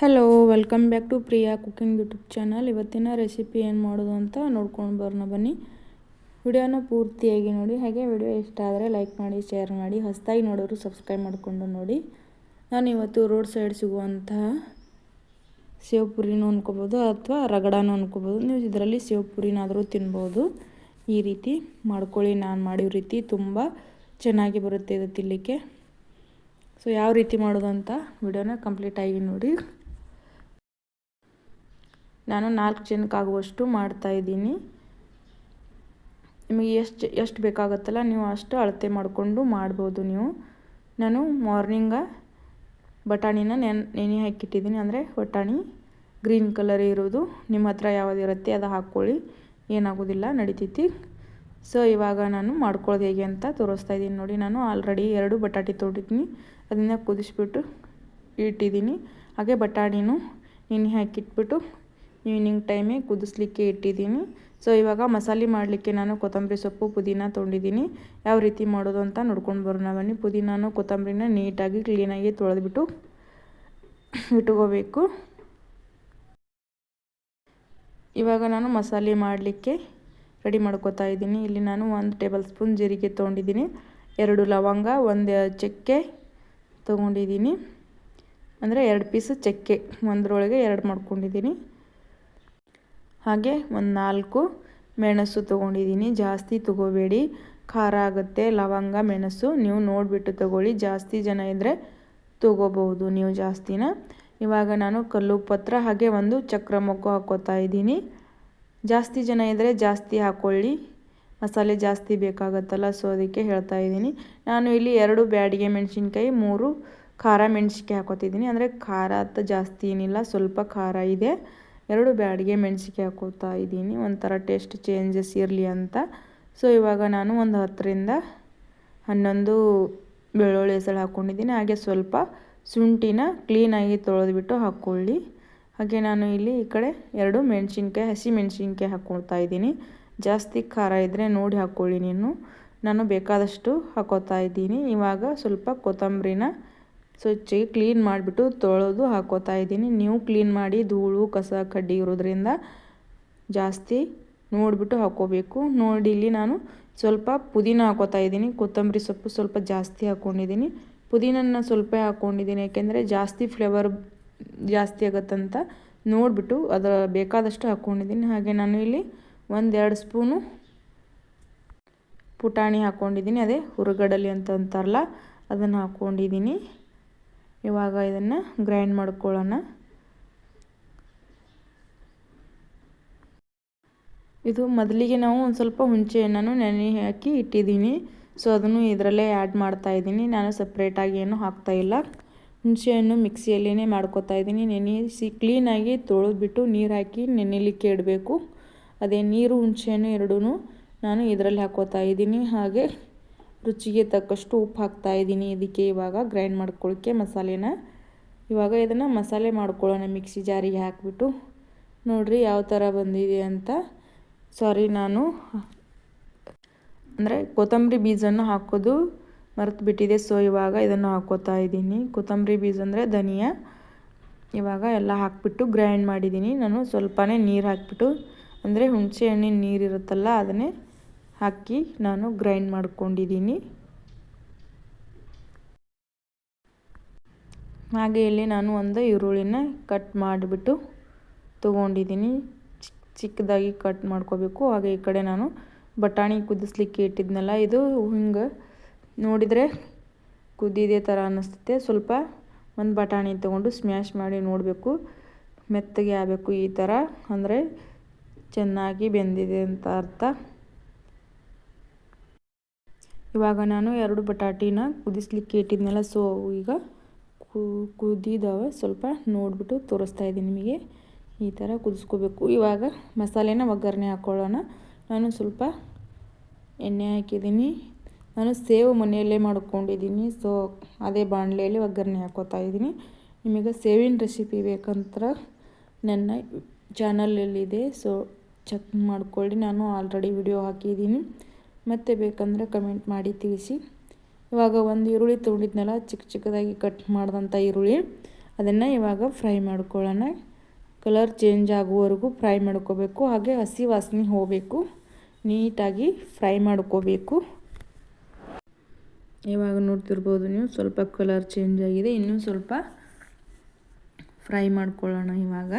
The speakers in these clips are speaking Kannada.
Hello welcome back to Priya cooking YouTube channel ಇವತ್ತಿನ ರೆಸಿಪಿ ಏನು ಮಾಡೋದು ಅಂತ ನೋಡ್ಕೊಂಡು ಬರೋಣ ಬನ್ನಿ. ವಿಡಿಯೋನ ಪೂರ್ತಿಯಾಗಿ ನೋಡಿ. ಹಾಗೆ ವಿಡಿಯೋ ಇಷ್ಟ ಆದರೆ ಲೈಕ್ ಮಾಡಿ ಶೇರ್ ಮಾಡಿ, ಹೊಸದಾಗಿ ನೋಡೋರು ಸಬ್ಸ್ಕ್ರೈಬ್ ಮಾಡಿಕೊಂಡು ನೋಡಿ. ನಾನು ಇವತ್ತು ರೋಡ್ ಸೈಡ್ ಸಿಗುವಂತಹ ಸೇವ್ ಪುರಿನೂ ಅಥವಾ ರಗಡನೂ ಅನ್ಕೋಬೋದು. ನೀವು ಇದರಲ್ಲಿ ಸೇವ್ ಪುರಿನಾದರೂ ತಿನ್ಬೋದು. ಈ ರೀತಿ ಮಾಡ್ಕೊಳ್ಳಿ. ನಾನು ಮಾಡಿರೋ ರೀತಿ ತುಂಬ ಚೆನ್ನಾಗಿ ಬರುತ್ತೆ ಇದು ತಿನ್ನಲಿಕ್ಕೆ ಸೊ ಯಾವ ರೀತಿ ಮಾಡೋದು ಅಂತ ವಿಡಿಯೋನ ಕಂಪ್ಲೀಟಾಗಿ ನೋಡಿ. ನಾನು ನಾಲ್ಕು ಜನಕ್ಕಾಗುವಷ್ಟು ಮಾಡ್ತಾಯಿದ್ದೀನಿ ನಿಮಗೆ ಎಷ್ಟು ಎಷ್ಟು ಬೇಕಾಗುತ್ತಲ್ಲ ನೀವು ಅಷ್ಟು ಅಳತೆ ಮಾಡಿಕೊಂಡು ಮಾಡ್ಬೋದು ನೀವು. ನಾನು ಮಾರ್ನಿಂಗ ಬಟಾಣಿನ ನೆನ್, ನೆನೆ ಹಾಕಿಟ್ಟಿದ್ದೀನಿ. ಅಂದರೆ ಬಟಾಣಿ ಗ್ರೀನ್ ಕಲರ್ ಇರೋದು. ನಿಮ್ಮ ಹತ್ರ ಯಾವುದಿರುತ್ತೆ ಅದು ಹಾಕ್ಕೊಳ್ಳಿ. ಏನಾಗೋದಿಲ್ಲ, ನಡಿತೈತಿ. ಸೊ, ಇವಾಗ ನಾನು ಮಾಡ್ಕೊಳ್ಳೋದು ಹೇಗೆ ಅಂತ ತೋರಿಸ್ತಾ ಇದ್ದೀನಿ ನೋಡಿ. ನಾನು ಆಲ್ರೆಡಿ ಎರಡು ಬಟಾಟೆ ತೊಗೊಂಡಿದ್ದೀನಿ. ಅದನ್ನು ಕುದಿಸ್ಬಿಟ್ಟು ಇಟ್ಟಿದ್ದೀನಿ. ಹಾಗೆ ಬಟಾಣಿನೂ ನೆನೆ ಹಾಕಿಟ್ಬಿಟ್ಟು ಈವ್ನಿಂಗ್ ಟೈಮೇ ಕುದಿಸ್ಲಿಕ್ಕೆ ಇಟ್ಟಿದ್ದೀನಿ. ಸೊ ಇವಾಗ ಮಸಾಲೆ ಮಾಡಲಿಕ್ಕೆ ನಾನು ಕೊತ್ತಂಬರಿ ಸೊಪ್ಪು, ಪುದೀನ ತೊಗೊಂಡಿದ್ದೀನಿ. ಯಾವ ರೀತಿ ಮಾಡೋದು ಅಂತ ನೋಡ್ಕೊಂಡು ಬರೋಣ ಬನ್ನಿ. ಪುದೀನಾನು ಕೊತ್ತಂಬರಿನ ನೀಟಾಗಿ ಕ್ಲೀನಾಗಿ ತೊಳೆದ್ಬಿಟ್ಟು ಇಟ್ಕೋಬೇಕು. ಇವಾಗ ನಾನು ಮಸಾಲೆ ಮಾಡಲಿಕ್ಕೆ ರೆಡಿ ಮಾಡ್ಕೋತಾ ಇದ್ದೀನಿ. ಇಲ್ಲಿ ನಾನು ಒಂದು ಟೇಬಲ್ ಸ್ಪೂನ್ ಜೀರಿಗೆ ತೊಗೊಂಡಿದ್ದೀನಿ. ಎರಡು ಲವಂಗ, ಒಂದು ಚಕ್ಕೆ ತೊಗೊಂಡಿದ್ದೀನಿ. ಅಂದರೆ ಎರಡು ಪೀಸ್ ಚಕ್ಕೆ. ಒಂದರೊಳಗೆ ಎರಡು ಮಾಡ್ಕೊಂಡಿದ್ದೀನಿ. ಹಾಗೆ ಒಂದು ನಾಲ್ಕು ಮೆಣಸು ತೊಗೊಂಡಿದ್ದೀನಿ ಜಾಸ್ತಿ ತೊಗೋಬೇಡಿ. ಖಾರ ಆಗುತ್ತೆ. ಲವಂಗ, ಮೆಣಸು ನೀವು ನೋಡಿಬಿಟ್ಟು ತೊಗೊಳ್ಳಿ. ಜಾಸ್ತಿ ಜನ ಇದ್ದರೆ ತೊಗೋಬಹುದು ನೀವು ಜಾಸ್ತಿನ. ಇವಾಗ ನಾನು ಕಲ್ಲು ಪತ್ರ ಹಾಗೆ ಒಂದು ಚಕ್ರ ಮೊಗ್ಗು ಹಾಕೋತಾ ಇದ್ದೀನಿ. ಜಾಸ್ತಿ ಜನ ಇದ್ದರೆ ಜಾಸ್ತಿ ಹಾಕ್ಕೊಳ್ಳಿ ಮಸಾಲೆ ಜಾಸ್ತಿ ಬೇಕಾಗತ್ತಲ್ಲ, ಸೊ ಅದಕ್ಕೆ ಹೇಳ್ತಾ ಇದ್ದೀನಿ. ನಾನು ಇಲ್ಲಿ ಎರಡು ಬ್ಯಾಡಿಗೆ ಮೆಣಸಿನ್ಕಾಯಿ, ಮೂರು ಖಾರ ಮೆಣಸಿನ್ಕಾಯಿ ಹಾಕೋತಿದ್ದೀನಿ. ಅಂದರೆ ಖಾರ ಅಂತ ಜಾಸ್ತಿ ಏನಿಲ್ಲ, ಸ್ವಲ್ಪ ಖಾರ ಇದೆ. ಎರಡು ಬ್ಯಾಡಿಗೆ ಮೆಣಸಿಗೆ ಹಾಕೋತಾ ಇದ್ದೀನಿ. ಒಂಥರ ಟೇಸ್ಟ್ ಚೇಂಜಸ್ ಇರಲಿ ಅಂತ. ಸೊ ಇವಾಗ ನಾನು ಒಂದು ಹತ್ತರಿಂದ ಹನ್ನೊಂದು ಬೆಳ್ಳುಳ್ಳಿ ಹೆಸಳು ಹಾಕ್ಕೊಂಡಿದ್ದೀನಿ ಹಾಗೆ ಸ್ವಲ್ಪ ಶುಂಠಿನ ಕ್ಲೀನಾಗಿ ತೊಳೆದ್ಬಿಟ್ಟು ಹಾಕ್ಕೊಳ್ಳಿ ಹಾಗೆ ನಾನು ಇಲ್ಲಿ ಈ ಕಡೆ ಎರಡು ಮೆಣಸಿನ್ಕಾಯಿ, ಹಸಿ ಮೆಣಸಿನ್ಕಾಯಿ ಹಾಕ್ಕೊಳ್ತಾ ಇದ್ದೀನಿ. ಜಾಸ್ತಿ ಖಾರ ಇದ್ದರೆ ನೋಡಿ ಹಾಕ್ಕೊಳ್ಳಿ ನೀನು. ನಾನು ಬೇಕಾದಷ್ಟು ಹಾಕೋತಾ ಇದ್ದೀನಿ. ಇವಾಗ ಸ್ವಲ್ಪ ಕೊತ್ತಂಬರಿನ ಸ್ವಚ್ಛಗೆ ಕ್ಲೀನ್ ಮಾಡಿಬಿಟ್ಟು ತೊಳೆದು ಹಾಕೋತಾ ಇದ್ದೀನಿ. ನೀವು ಕ್ಲೀನ್ ಮಾಡಿ ಧೂಳು, ಕಸ, ಕಡ್ಡಿ ಇರೋದ್ರಿಂದ ಜಾಸ್ತಿ ನೋಡಿಬಿಟ್ಟು ಹಾಕೋಬೇಕು. ನೋಡಿ, ಇಲ್ಲಿ ನಾನು ಸ್ವಲ್ಪ ಪುದೀನ ಹಾಕೋತಾ ಇದ್ದೀನಿ. ಕೊತ್ತಂಬರಿ ಸೊಪ್ಪು ಸ್ವಲ್ಪ ಜಾಸ್ತಿ ಹಾಕ್ಕೊಂಡಿದ್ದೀನಿ ಪುದೀನನ್ನ ಸ್ವಲ್ಪ ಹಾಕ್ಕೊಂಡಿದ್ದೀನಿ ಯಾಕೆಂದರೆ ಜಾಸ್ತಿ ಫ್ಲೇವರ್ ಜಾಸ್ತಿ ಆಗುತ್ತಂತ ನೋಡಿಬಿಟ್ಟು ಅದರ ಬೇಕಾದಷ್ಟು ಹಾಕ್ಕೊಂಡಿದ್ದೀನಿ ಹಾಗೆ ನಾನು ಇಲ್ಲಿ ಒಂದೆರಡು ಸ್ಪೂನು ಪುಟಾಣಿ ಹಾಕ್ಕೊಂಡಿದ್ದೀನಿ ಅದೇ ಹುರುಗಡಲಿ ಅಂತ ಅಂತಾರಲ್ಲ, ಅದನ್ನು ಹಾಕ್ಕೊಂಡಿದ್ದೀನಿ ಇವಾಗ ಇದನ್ನು ಗ್ರೈಂಡ್ ಮಾಡ್ಕೊಳ್ಳೋಣ. ಇದು ಮೊದಲಿಗೆ ನಾವು ಒಂದು ಸ್ವಲ್ಪ ಹುಣಸೆಹಣ್ಣನ್ನು ನೆನೆ ಹಾಕಿ ಇಟ್ಟಿದ್ದೀನಿ. ಸೊ ಅದನ್ನು ಇದರಲ್ಲೇ ಆ್ಯಡ್ ಮಾಡ್ತಾ ಇದ್ದೀನಿ. ನಾನು ಸಪ್ರೇಟಾಗಿ ಏನು ಹಾಕ್ತಾಯಿಲ್ಲ ಹುಣಸೆಹಣ್ಣು ಮಿಕ್ಸಿಯಲ್ಲೇ ಮಾಡ್ಕೋತಾ ಇದ್ದೀನಿ. ನೆನೆಸಿ ಕ್ಲೀನಾಗಿ ತೊಳೆದ್ಬಿಟ್ಟು ನೀರು ಹಾಕಿ ನೆನೆಲಿಕ್ಕೆ ಇಡಬೇಕು. ಅದೇ ನೀರು ಹುಣಸೆಹಣ್ಣು ಎರಡೂ ನಾನು ಇದರಲ್ಲಿ ಹಾಕೋತಾ ಇದ್ದೀನಿ. ಹಾಗೆ ರುಚಿಗೆ ತಕ್ಕಷ್ಟು ಉಪ್ಪು ಹಾಕ್ತಾ ಇದ್ದೀನಿ. ಇದಕ್ಕೆ ಇವಾಗ ಗ್ರೈಂಡ್ ಮಾಡ್ಕೊಳ್ಳೋಕ್ಕೆ ಮಸಾಲೆನ. ಇವಾಗ ಇದನ್ನು ಮಸಾಲೆ ಮಾಡ್ಕೊಳ್ಳೋಣ. ಮಿಕ್ಸಿ ಜಾರಿಗೆ ಹಾಕಿಬಿಟ್ಟು. ನೋಡಿರಿ ಯಾವ ಥರ ಬಂದಿದೆ ಅಂತ. ಸಾರಿ, ನಾನು ಅಂದರೆ ಕೊತ್ತಂಬರಿ ಬೀಜನ ಹಾಕೋದು ಮರೆತು ಬಿಟ್ಟಿದೆ ಸೊ, ಇವಾಗ ಇದನ್ನು ಹಾಕೋತಾ ಇದ್ದೀನಿ. ಕೊತ್ತಂಬರಿ ಬೀಜ ಅಂದರೆ ಧನಿಯಾ. ಇವಾಗ ಎಲ್ಲ ಹಾಕಿಬಿಟ್ಟು ಗ್ರೈಂಡ್ ಮಾಡಿದ್ದೀನಿ. ನಾನು ಸ್ವಲ್ಪನೇ ನೀರು ಹಾಕಿಬಿಟ್ಟು. ಅಂದರೆ ಹುಣಸೆ ಹಣ್ಣಿನ ನೀರು ಇರುತ್ತಲ್ಲ, ಅದನ್ನೇ ಹಾಕಿ ನಾನು ಗ್ರೈಂಡ್ ಮಾಡ್ಕೊಂಡಿದ್ದೀನಿ. ಹಾಗೆ ಇಲ್ಲಿ ನಾನು ಒಂದು ಈರುಳ್ಳಿನ ಕಟ್ ಮಾಡಿಬಿಟ್ಟು ತೊಗೊಂಡಿದ್ದೀನಿ. ಚಿಕ್ಕ ಚಿಕ್ಕದಾಗಿ ಕಟ್ ಮಾಡ್ಕೋಬೇಕು. ಹಾಗೆ ಈ ಕಡೆ ನಾನು ಬಟಾಣಿ ಕುದಿಸ್ಲಿಕ್ಕೆ ಇಟ್ಟಿದ್ನಲ್ಲ, ಇದು ಹಿಂಗೆ ನೋಡಿದರೆ ಕುದ್ದಿದೆ ಥರ ಅನ್ನಿಸ್ತೈತೆ ಸ್ವಲ್ಪ ಒಂದು ಬಟಾಣಿ ತೊಗೊಂಡು ಸ್ಮ್ಯಾಶ್ ಮಾಡಿ ನೋಡಬೇಕು. ಮೆತ್ತಗೆ ಆಗಬೇಕು ಈ ಥರ ಅಂದರೆ ಚೆನ್ನಾಗಿ ಬೆಂದಿದೆ ಅಂತ ಅರ್ಥ. ಇವಾಗ ನಾನು ಎರಡು ಬಟಾಟಿನ ಕುದಿಸ್ಲಿಕ್ಕೆ ಇಟ್ಟಿದ್ನಲ್ಲ ಸೊ ಈಗ ಕುದಿದಾವೆ ಸ್ವಲ್ಪ ನೋಡಿಬಿಟ್ಟು ತೋರಿಸ್ತಾ ಇದ್ದೀನಿ ನಿಮಗೆ. ಈ ಥರ ಕುದಿಸ್ಕೋಬೇಕು. ಇವಾಗ ಮಸಾಲೆನ ಒಗ್ಗರಣೆ ಹಾಕ್ಕೊಳ್ಳೋಣ ನಾನು ಸ್ವಲ್ಪ ಎಣ್ಣೆ ಹಾಕಿದ್ದೀನಿ. ನಾನು ಸೇವ್ ಮನೆಯಲ್ಲೇ ಮಾಡ್ಕೊಂಡಿದ್ದೀನಿ ಸೊ ಅದೇ ಬಾಣಲೆಯಲ್ಲಿ ಒಗ್ಗರಣೆ ಹಾಕೋತಾ ಇದ್ದೀನಿ. ನಿಮಗೆ ಸೇವಿನ ರೆಸಿಪಿ ಬೇಕಂತ ನನ್ನ ಚಾನಲಲ್ಲಿದೆ ಸೊ ಚೆಕ್ ಮಾಡ್ಕೊಳ್ಳಿ. ನಾನು ಆಲ್ರೆಡಿ ವಿಡಿಯೋ ಹಾಕಿದ್ದೀನಿ. ಮತ್ತೆ ಬೇಕಂದರೆ ಕಮೆಂಟ್ ಮಾಡಿ ತಿಳಿಸಿ. ಇವಾಗ ಒಂದು ಈರುಳ್ಳಿ ತೊಗೊಂಡಿದ್ನಲ್ಲ, ಚಿಕ್ಕ ಚಿಕ್ಕದಾಗಿ ಕಟ್ ಮಾಡಿದಂಥ ಈರುಳ್ಳಿ. ಅದನ್ನು ಇವಾಗ ಫ್ರೈ ಮಾಡ್ಕೊಳ್ಳೋಣ. ಕಲರ್ ಚೇಂಜ್ ಆಗುವವರೆಗೂ ಫ್ರೈ ಮಾಡ್ಕೋಬೇಕು. ಹಾಗೆ ಹಸಿ ವಾಸನೆ ಹೋಗಬೇಕು. ನೀಟಾಗಿ ಫ್ರೈ ಮಾಡ್ಕೋಬೇಕು. ಇವಾಗ ನೋಡ್ತಿರ್ಬೋದು ನೀವು, ಸ್ವಲ್ಪ ಕಲರ್ ಚೇಂಜ್ ಆಗಿದೆ. ಇನ್ನೂ ಸ್ವಲ್ಪ ಫ್ರೈ ಮಾಡ್ಕೊಳ್ಳೋಣ ಇವಾಗ.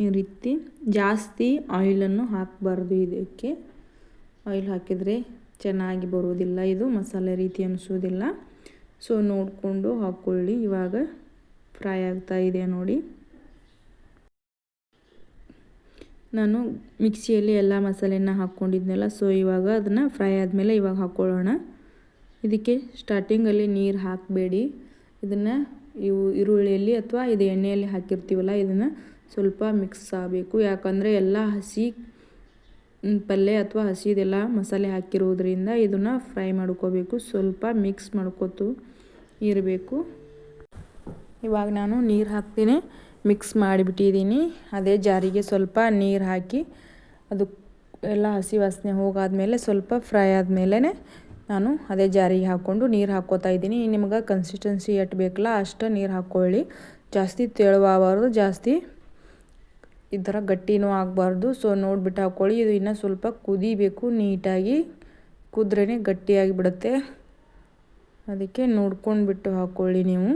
ಈ ರೀತಿ ಜಾಸ್ತಿ ಆಯಿಲನ್ನು ಹಾಕಬಾರ್ದು ಇದಕ್ಕೆ. ಆಯಿಲ್ ಹಾಕಿದರೆ ಚೆನ್ನಾಗಿ ಬರೋದಿಲ್ಲ ಇದು ಮಸಾಲೆ ರೀತಿ ಅನಿಸೋದಿಲ್ಲ ಸೊ ನೋಡಿಕೊಂಡು ಹಾಕ್ಕೊಳ್ಳಿ. ಇವಾಗ ಫ್ರೈ ಆಗ್ತಾ ಇದೆ ನೋಡಿ. ನಾನು ಮಿಕ್ಸಿಯಲ್ಲಿ ಎಲ್ಲ ಮಸಾಲೆನ ಹಾಕ್ಕೊಂಡಿದ್ನಲ್ಲ ಸೊ ಇವಾಗ ಅದನ್ನು ಫ್ರೈ ಆದಮೇಲೆ ಇವಾಗ ಹಾಕ್ಕೊಳ್ಳೋಣ. ಇದಕ್ಕೆ ಸ್ಟಾರ್ಟಿಂಗಲ್ಲಿ ನೀರು ಹಾಕಬೇಡಿ. ಇದನ್ನು ಇವು ಈರುಳ್ಳಿಯಲ್ಲಿ ಅಥವಾ ಇದು ಎಣ್ಣೆಯಲ್ಲಿ ಹಾಕಿರ್ತೀವಲ್ಲ, ಇದನ್ನು ಸ್ವಲ್ಪ ಮಿಕ್ಸ್ ಆಗಬೇಕು. ಯಾಕಂದರೆ ಎಲ್ಲ ಹಸಿ ಪಲ್ಯ ಅಥವಾ ಹಸಿದೆಲ್ಲ ಮಸಾಲೆ ಹಾಕಿರೋದ್ರಿಂದ ಇದನ್ನು ಫ್ರೈ ಮಾಡ್ಕೋಬೇಕು. ಸ್ವಲ್ಪ ಮಿಕ್ಸ್ ಮಾಡ್ಕೋತು ಇರಬೇಕು. ಇವಾಗ ನಾನು ನೀರು ಹಾಕ್ತೀನಿ. ಮಿಕ್ಸ್ ಮಾಡಿಬಿಟ್ಟಿದ್ದೀನಿ. ಅದೇ ಜಾರಿಗೆ ಸ್ವಲ್ಪ ನೀರು ಹಾಕಿ ಅದು ಎಲ್ಲ ಹಸಿ ವಾಸನೆ ಹೋಗಾದ್ಮೇಲೆ ಸ್ವಲ್ಪ ಫ್ರೈ ಆದಮೇಲೆ ನಾನು ಅದೇ ಜಾರಿಗೆ ಹಾಕ್ಕೊಂಡು ನೀರು ಹಾಕ್ಕೋತಾ ಇದ್ದೀನಿ. ನಿಮ್ಗೆ ಕನ್ಸಿಸ್ಟೆನ್ಸಿ ಎಟ್ಟು ಬೇಕಲ್ಲ ಅಷ್ಟು ನೀರು ಹಾಕ್ಕೊಳ್ಳಿ. ಜಾಸ್ತಿ ತೆಳುವಾಗಬಾರ್ದು, ಜಾಸ್ತಿ ಈ ಥರ ಗಟ್ಟಿನೂ ಆಗಬಾರ್ದು. ಸೊ ನೋಡಿಬಿಟ್ಟು ಹಾಕ್ಕೊಳ್ಳಿ ಇದು ಇನ್ನೂ ಸ್ವಲ್ಪ ಕುದಿಬೇಕು. ನೀಟಾಗಿ ಕುದ್ರೇ ಗಟ್ಟಿಯಾಗಿ ಬಿಡುತ್ತೆ. ಅದಕ್ಕೆ ನೋಡ್ಕೊಂಡು ಬಿಟ್ಟು ಹಾಕ್ಕೊಳ್ಳಿ ನೀವು.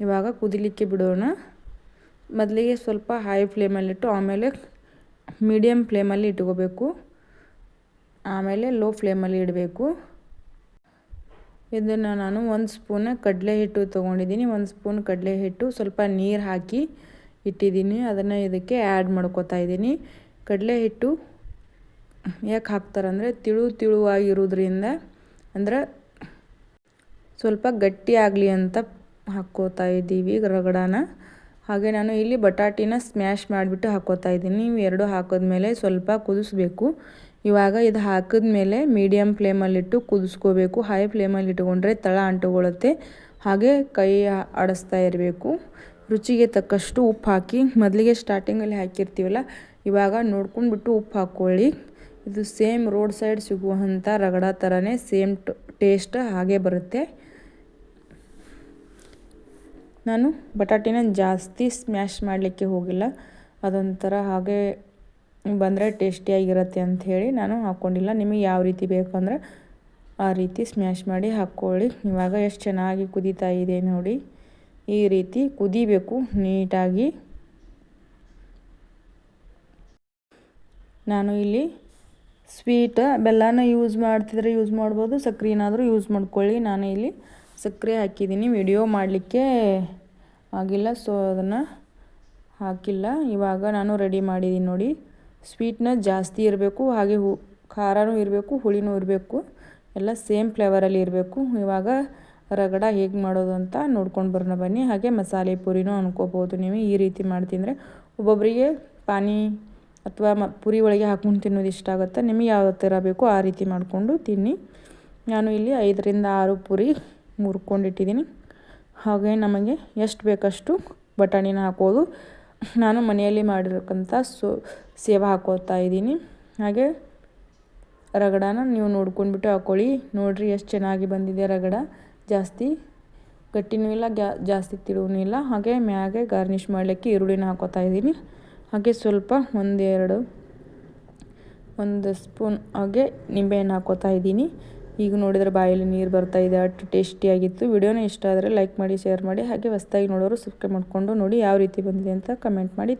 ಇವಾಗ ಕುದಿಲಿಕ್ಕೆ ಬಿಡೋಣ. ಮೊದಲಿಗೆ ಸ್ವಲ್ಪ ಹೈ ಫ್ಲೇಮಲ್ಲಿಟ್ಟು ಆಮೇಲೆ ಮೀಡಿಯಮ್ ಫ್ಲೇಮಲ್ಲಿ ಇಟ್ಕೋಬೇಕು. ಆಮೇಲೆ ಲೋ ಫ್ಲೇಮಲ್ಲಿ ಇಡಬೇಕು. ಇದನ್ನು ನಾನು ಒಂದು ಸ್ಪೂನ್ ಕಡಲೆ ಹಿಟ್ಟು ತೊಗೊಂಡಿದ್ದೀನಿ. ಒಂದು ಸ್ಪೂನ್ ಕಡಲೆ ಹಿಟ್ಟು. ಸ್ವಲ್ಪ ನೀರು ಹಾಕಿ ಇಟ್ಟಿದ್ದೀನಿ. ಅದನ್ನು ಇದಕ್ಕೆ ಆ್ಯಡ್ ಮಾಡ್ಕೋತಾ ಇದ್ದೀನಿ. ಕಡಲೆ ಹಿಟ್ಟು ಯಾಕೆ ಹಾಕ್ತಾರಂದರೆ ತಿಳು ತಿಳುವಾಗಿರೋದ್ರಿಂದ ಅಂದ್ರೆ ಸ್ವಲ್ಪ ಗಟ್ಟಿ ಆಗಲಿ ಅಂತ ಹಾಕ್ಕೋತಾ ಇದ್ದೀವಿ ರಗಡಾನ. ಹಾಗೆ ನಾನು ಇಲ್ಲಿ ಬಟಾಟಿನ ಸ್ಮ್ಯಾಶ್ ಮಾಡಿಬಿಟ್ಟು ಹಾಕ್ಕೋತಾ ಇದ್ದೀನಿ. ನೀವು ಎರಡು ಹಾಕಿದ್ಮೇಲೆ ಸ್ವಲ್ಪ ಕುದಿಸ್ಬೇಕು. ಇವಾಗ ಇದು ಹಾಕಿದ್ಮೇಲೆ ಮೀಡಿಯಮ್ ಫ್ಲೇಮಲ್ಲಿಟ್ಟು ಕುದಿಸ್ಕೋಬೇಕು. ಹೈ ಫ್ಲೇಮಲ್ಲಿ ಇಟ್ಕೊಂಡ್ರೆ ತಳ ಅಂಟುಕೊಳ್ಳುತ್ತೆ ಹಾಗೆ ಕೈ ಆಡಿಸ್ತಾ ಇರಬೇಕು. ರುಚಿಗೆ ತಕ್ಕಷ್ಟು ಉಪ್ಪು ಹಾಕಿ ಮೊದಲಿಗೆ ಸ್ಟಾರ್ಟಿಂಗಲ್ಲಿ ಹಾಕಿರ್ತೀವಲ್ಲ, ಇವಾಗ ನೋಡ್ಕೊಂಡ್ಬಿಟ್ಟು ಉಪ್ಪು ಹಾಕ್ಕೊಳ್ಳಿ. ಇದು ಸೇಮ್ ರೋಡ್ ಸೈಡ್ ಸಿಗುವಂಥ ರಗಡ ಥರನೇ ಸೇಮ್ ಟೇಸ್ಟ್ ಹಾಗೆ ಬರುತ್ತೆ. ನಾನು ಬಟಾಟಿನ ಜಾಸ್ತಿ ಸ್ಮ್ಯಾಶ್ ಮಾಡಲಿಕ್ಕೆ ಹೋಗಿಲ್ಲ. ಅದೊಂಥರ ಹಾಗೆ ಬಂದರೆ ಟೇಸ್ಟಿಯಾಗಿರುತ್ತೆ ಅಂಥೇಳಿ ನಾನು ಹಾಕ್ಕೊಂಡಿಲ್ಲ ನಿಮಗೆ ಯಾವ ರೀತಿ ಬೇಕಂದ್ರೆ ಆ ರೀತಿ ಸ್ಮ್ಯಾಶ್ ಮಾಡಿ ಹಾಕ್ಕೊಳ್ಳಿ. ಇವಾಗ ಎಷ್ಟು ಚೆನ್ನಾಗಿ ಕುದೀತಾ ಇದೆ ನೋಡಿ. ಈ ರೀತಿ ಕುದಿಬೇಕು ನೀಟಾಗಿ. ನಾನು ಇಲ್ಲಿ ಸ್ವೀಟ್ ಬೆಲ್ಲನ ಯೂಸ್ ಮಾಡ್ತಿದ್ರೆ ಯೂಸ್ ಮಾಡ್ಬೋದು ಸಕ್ಕರೆನಾದರೂ ಯೂಸ್ ಮಾಡ್ಕೊಳ್ಳಿ. ನಾನು ಇಲ್ಲಿ ಸಕ್ಕರೆ ಹಾಕಿದ್ದೀನಿ. ವಿಡಿಯೋ ಮಾಡಲಿಕ್ಕೆ ಆಗಿಲ್ಲ, ಸೊ ಅದನ್ನು ಹಾಕಿಲ್ಲ. ಇವಾಗ ನಾನು ರೆಡಿ ಮಾಡಿದ್ದೀನಿ ನೋಡಿ. ಸ್ವೀಟ್ನ ಜಾಸ್ತಿ ಇರಬೇಕು, ಹಾಗೆ ಹು, ಖಾರನೂ ಇರಬೇಕು, ಹುಳಿನೂ ಇರಬೇಕು. ಎಲ್ಲ ಸೇಮ್ ಫ್ಲೇವರಲ್ಲಿ ಇರಬೇಕು. ಇವಾಗ ರಗಡ ಹೇಗೆ ಮಾಡೋದು ಅಂತ ನೋಡ್ಕೊಂಡು ಬರೋಣ ಬನ್ನಿ. ಹಾಗೆ ಮಸಾಲೆ ಪುರಿನೂ ಅನ್ಕೋಬೋದು ನೀವು. ಈ ರೀತಿ ಮಾಡ್ತಿದ್ರೆ ಒಬ್ಬೊಬ್ಬರಿಗೆ ಪಾನಿ ಅಥವಾ ಮ, ಪುರಿ ಒಳಗೆ ಹಾಕ್ಕೊಂಡು ತಿನ್ನೋದು ಇಷ್ಟ ಆಗುತ್ತೆ. ನಿಮಗೆ ಯಾವ ಥರ ಬೇಕೋ ಆ ರೀತಿ ಮಾಡಿಕೊಂಡು ತಿನ್ನಿ. ನಾನು ಇಲ್ಲಿ ಐದರಿಂದ ಆರು ಪುರಿ ಮುರ್ಕೊಂಡಿಟ್ಟಿದ್ದೀನಿ ಹಾಗೆ ನಮಗೆ ಎಷ್ಟು ಬೇಕಷ್ಟು ಬಟಾಣಿನ ಹಾಕೋದು. ನಾನು ಮನೆಯಲ್ಲಿ ಮಾಡಿರಕ್ಕಂಥ ಸೊ, ಸೇವ ಹಾಕೋತಾ ಇದ್ದೀನಿ. ಹಾಗೆ ರಗಡನ ನೀವು ನೋಡ್ಕೊಂಡ್ಬಿಟ್ಟು ಹಾಕ್ಕೊಳ್ಳಿ ನೋಡಿರಿ ಎಷ್ಟು ಚೆನ್ನಾಗಿ ಬಂದಿದೆ ರಗಡ. ಜಾಸ್ತಿ, ಗಟ್ಟಿನೂ ಇಲ್ಲ, ಗ್ಯಾ, ಜಾಸ್ತಿ ತಿಳುವೂ ಇಲ್ಲ. ಹಾಗೆ ಮ್ಯಾಗೆ ಗಾರ್ನಿಷ್ ಮಾಡಲಿಕ್ಕೆ ಈರುಳ್ಳಿನ ಹಾಕೋತಾ ಇದ್ದೀನಿ. ಹಾಗೆ ಸ್ವಲ್ಪ ಒಂದೆರಡು, ಒಂದು ಸ್ಪೂನ್ ಹಾಗೆ ನಿಂಬೆಹಣ್ಣು ಹಾಕೋತಾ ಇದ್ದೀನಿ. ಈಗ ನೋಡಿದರೆ ಬಾಯಲ್ಲಿ ನೀರು ಬರ್ತಾ ಇದೆ, ಅಷ್ಟು ಟೇಸ್ಟಿಯಾಗಿತ್ತು ವಿಡಿಯೋನ ಇಷ್ಟ ಆದರೆ ಲೈಕ್ ಮಾಡಿ, ಶೇರ್ ಮಾಡಿ, ಹಾಗೆ ಹೊಸ್ದಾಗಿ ನೋಡೋರು ಸಬ್ಸ್ಕ್ರೈಬ್ ಮಾಡಿಕೊಂಡು ನೋಡಿ ಯಾವ ರೀತಿ ಬಂದಿದೆ ಅಂತ ಕಮೆಂಟ್ ಮಾಡಿ.